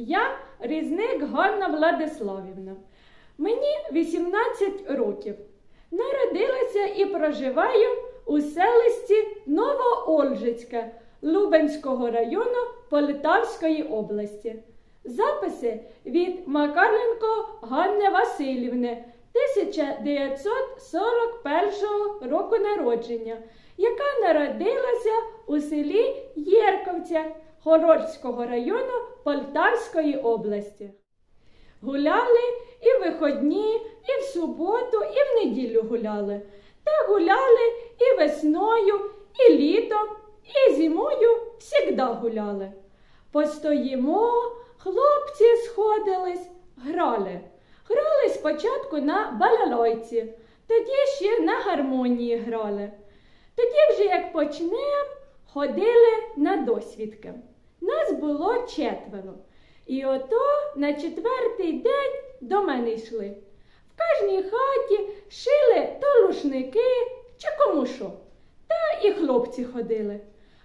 Я різник Ганна Владиславівна. Мені 18 років. Народилася і проживаю у селисті Новоольжицьке Лубенського району Полтавської області. Записи від Макаренко Ганни Васильівни 1941 року народження, яка народилася у селі Єрковця Хорольського району Полтавської області. Гуляли і в виходні, і в суботу, і в неділю гуляли. Та гуляли і весною, і літом, і зимою всігда гуляли. Постоїмо, хлопці сходились, грали. Грали спочатку на балалайці, тоді ще на гармонії грали. Тоді вже як почнем, ходили на досвідки. Нас було четверо. І ото на четвертий день до мене йшли. В кожній хаті шили то лушники чи кому що. Та і хлопці ходили.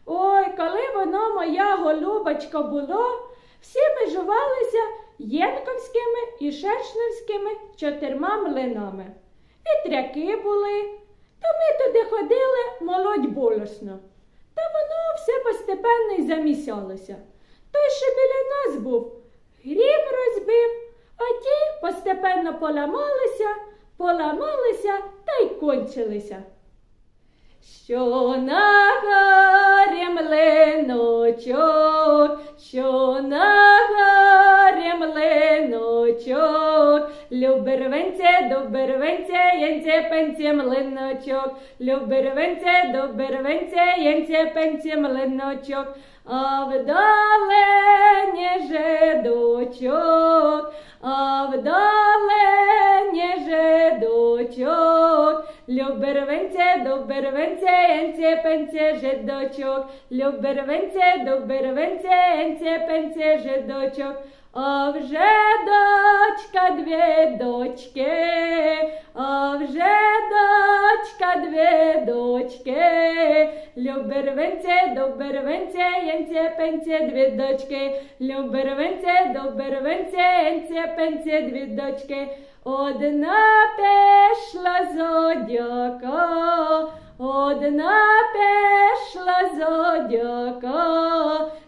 Ой, коли воно моя голубочка було, всі межувалися єнковськими і шершневськими чотирма млинами. Вітряки були, то ми туди ходили молодь болосно. Та воно й замісялося. Той, що біля нас був, грім розбив, а ті постепенно поламалися, поламалися та й кончилися. Що на горі млиночок, що на горі млиночок, любервенце, добервенце, янце пенце млиночок, любервенце, добервенце, янце пенце млиночок, а вдалені жидочок, а вдалені жидочок, Любервенце, добервенце, енце, пенце, жидочок, Любервенце, добервенце, енце, пенце, жидочок, а вже дочка дві дочки, а вже дочка дві дочки, Любервенце, добервенце, енце, пенце, дві дочки, Любервенце, добервенце, енце, пенце, дві дочки, Одна пішла зодяка, одна пішла зодяка,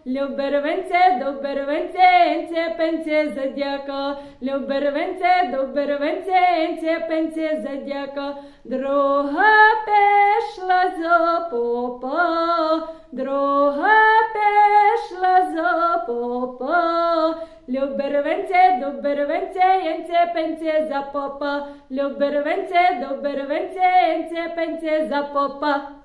любервенце, добервенце, енце, пенце, задяка, любервенце, добервенце, енце, пенце, задяка, друга пішла за попа, друга пішла за попа, Любервенце, добервенце, єнце, пенце, за попа, Любервенце, добервенце, єнце, пенце, за попа.